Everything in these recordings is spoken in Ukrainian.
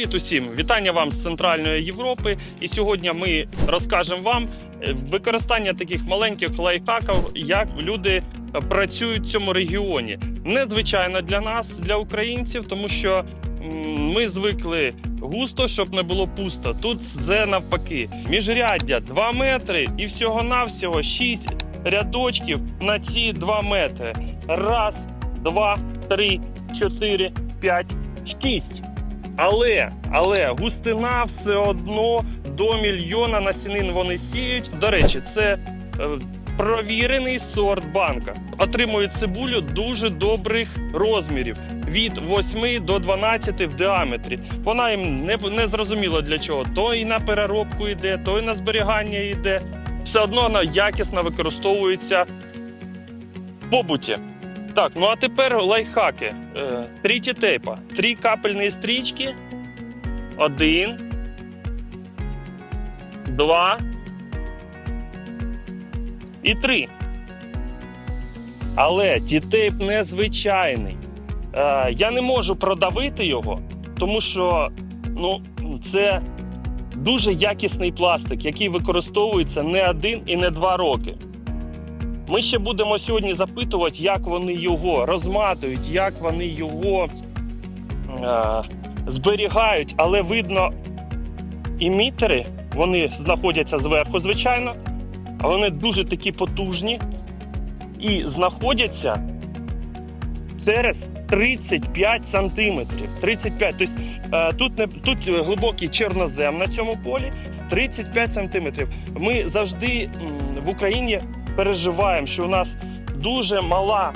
Привіт усім! Вітання вам з Центральної Європи. І сьогодні ми розкажемо вам е, використання таких маленьких лайфхаків, як люди е, працюють в цьому регіоні. Незвичайно для нас, для українців, тому що ми звикли густо, щоб не було пусто. Тут все навпаки. Міжряддя 2 метри і всього-навсього 6 рядочків на ці 2 метри. Раз, два, три, чотири, п'ять, шість. Але, але густина все одно до мільйона насінин вони сіють. До речі, це е, провірений сорт банка. Отримують цибулю дуже добрих розмірів від 8 до 12 в діаметрі. Вона їм не, не зрозуміло для чого. То і на переробку йде, то і на зберігання йде. Все одно вона якісно використовується в побуті. Так, ну а тепер лайфхаки. Е, Тріті тейпа. Три капельні стрічки. Один. Два. І три. Але тітейп незвичайний. Е, я не можу продавити його, тому що ну, це дуже якісний пластик, який використовується не один і не два роки. Ми ще будемо сьогодні запитувати, як вони його розматують, як вони його е, зберігають, але видно, імітери вони знаходяться зверху, звичайно, вони дуже такі потужні і знаходяться через 35 сантиметрів. 35. Тобто е, тут не тут глибокий чорнозем на цьому полі 35 сантиметрів. Ми завжди в Україні переживаємо, що у нас дуже мала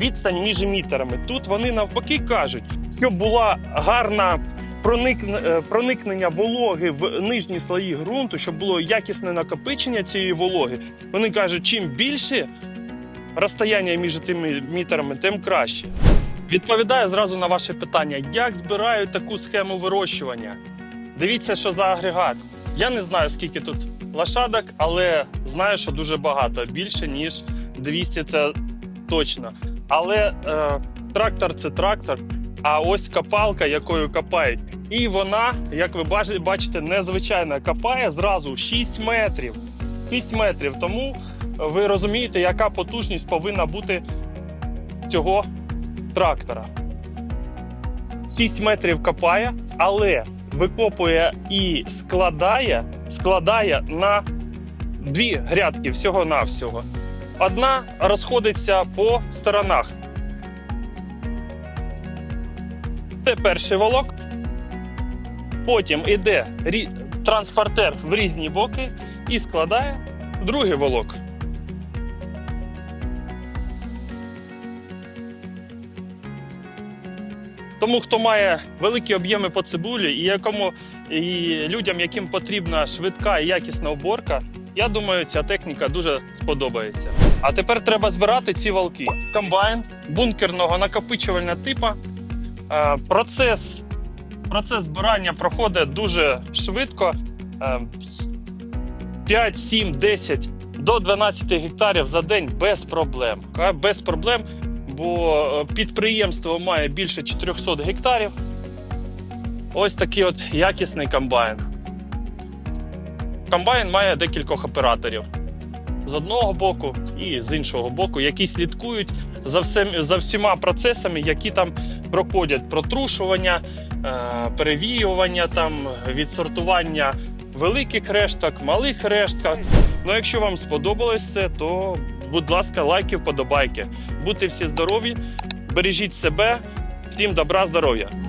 відстань між емітерами. Тут вони навпаки кажуть, щоб була гарна е, проникнення вологи в нижні слої ґрунту, щоб було якісне накопичення цієї вологи. Вони кажуть, чим більше розстояння між тими емітерами, тим краще. Відповідаю зразу на ваше питання: як збирають таку схему вирощування? Дивіться, що за агрегат. Я не знаю, скільки тут лошадок, але знаю, що дуже багато. Більше, ніж 200, це точно. Але е, трактор це трактор, а ось копалка, якою копають. І вона, як ви бачите, незвичайно копає зразу 6 метрів. 6 метрів. Тому ви розумієте, яка потужність повинна бути цього трактора. 6 метрів копає, але викопує і складає, складає на дві грядки всього-навсього. Одна розходиться по сторонах. Це перший волок. Потім йде транспортер в різні боки і складає другий волок. Тому хто має великі об'єми по цибулі і якому і людям, яким потрібна швидка і якісна уборка, я думаю, ця техніка дуже сподобається. А тепер треба збирати ці валки. Комбайн бункерного накопичувального типу. Е, Процес, процес збирання проходить дуже швидко. Е, 5, 7, 10 до 12 гектарів за день без проблем. Без проблем, бо е, підприємство має більше 400 гектарів. Ось такий от якісний комбайн. Комбайн має декількох операторів з одного боку і з іншого боку, які слідкують за, всім, за всіма процесами, які там проходять протрушування, е, перевіювання, там, відсортування великих решток, малих решток. Ну, якщо вам сподобалось це, то будь ласка, лайки, вподобайки. Будьте всі здорові, бережіть себе, всім добра, здоров'я!